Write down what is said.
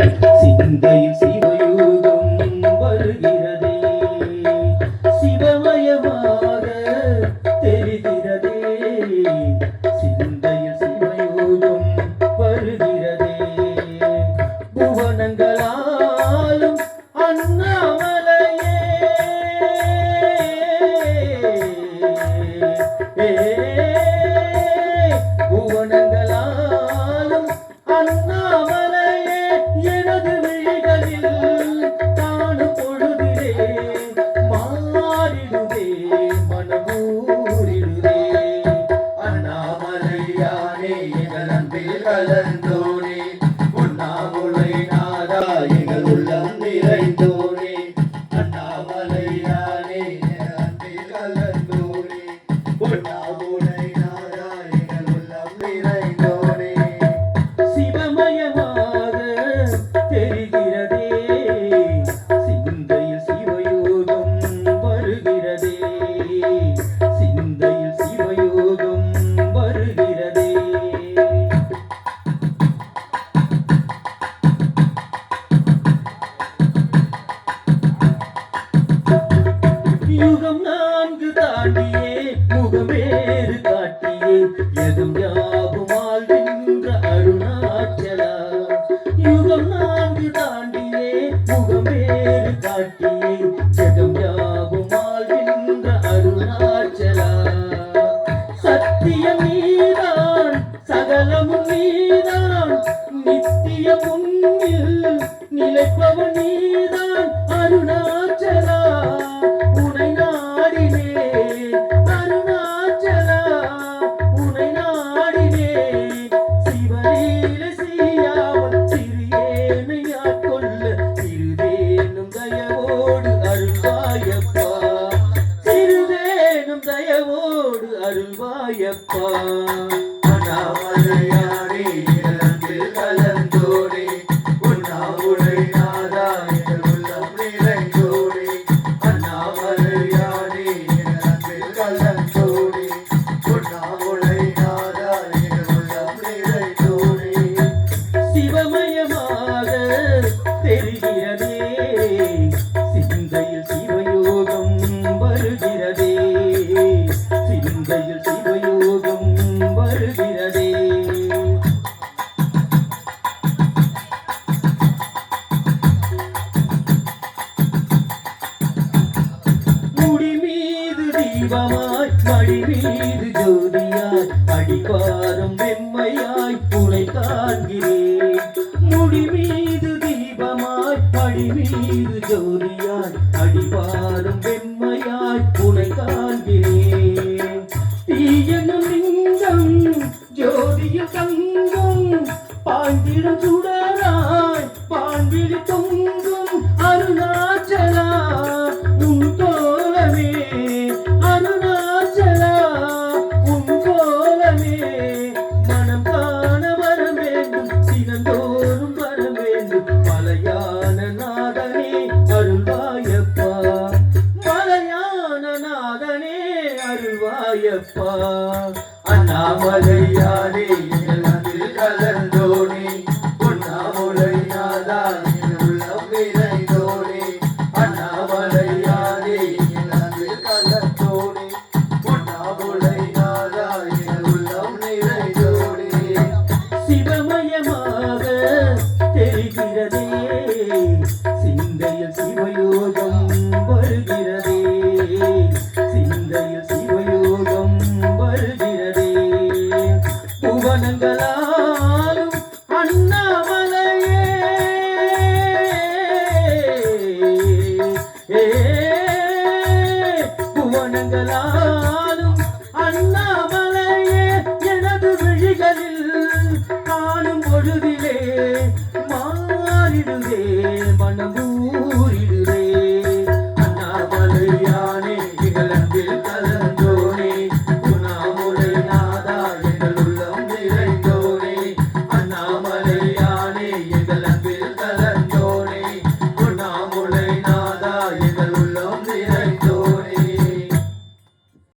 சிந்தையில் மாறிடுதே தாண்டியே முகமேறு காட்டியே எதும் யாவும் ஆள்கின்ற அருணாச்சலா. யுகம் நான்கு தாண்டியே முகமேறு காட்டியே. அருள்வாயப்பா அண்ணாமலையானே ஜோதியாய் அடிப்பாரம் வெம்மையாய் உனை காண்கிறேன். முடி மீது தீபமாய் படி மீது ஜோதியாய் அடிப்பாரம் வெம்மையாய் உனை காண்கிறேன். தீயனும் லிங்கம் ஜோதியில் தங்கம் பாண்டிடம் சுடராய் மலையான நாதனே அருள்வாயப்பா. மலையான நாதனே அருள்வாயப்பா. அண்ணாமலையானே எங்கள் கலந்தோனே உண்ணாமுலை உள்ளம் நிறைந்தோனே அண்ணாமலையானே எங்கள் கலந்தோனே உண்ணாமுலை உள்ளம் நிறைந்தோனே சிவமயமாக தெரிகிறதே சிந்தையில் சிவயோகம் வருகிறதே. சிந்தையில் சிவயோகம் வருகிறதே. புவனங்களாலும் அண்ணாமலையே. ஏ புவனங்களாலும் அண்ணாமலையே. எனது விழிகளில் மனமூரிடும்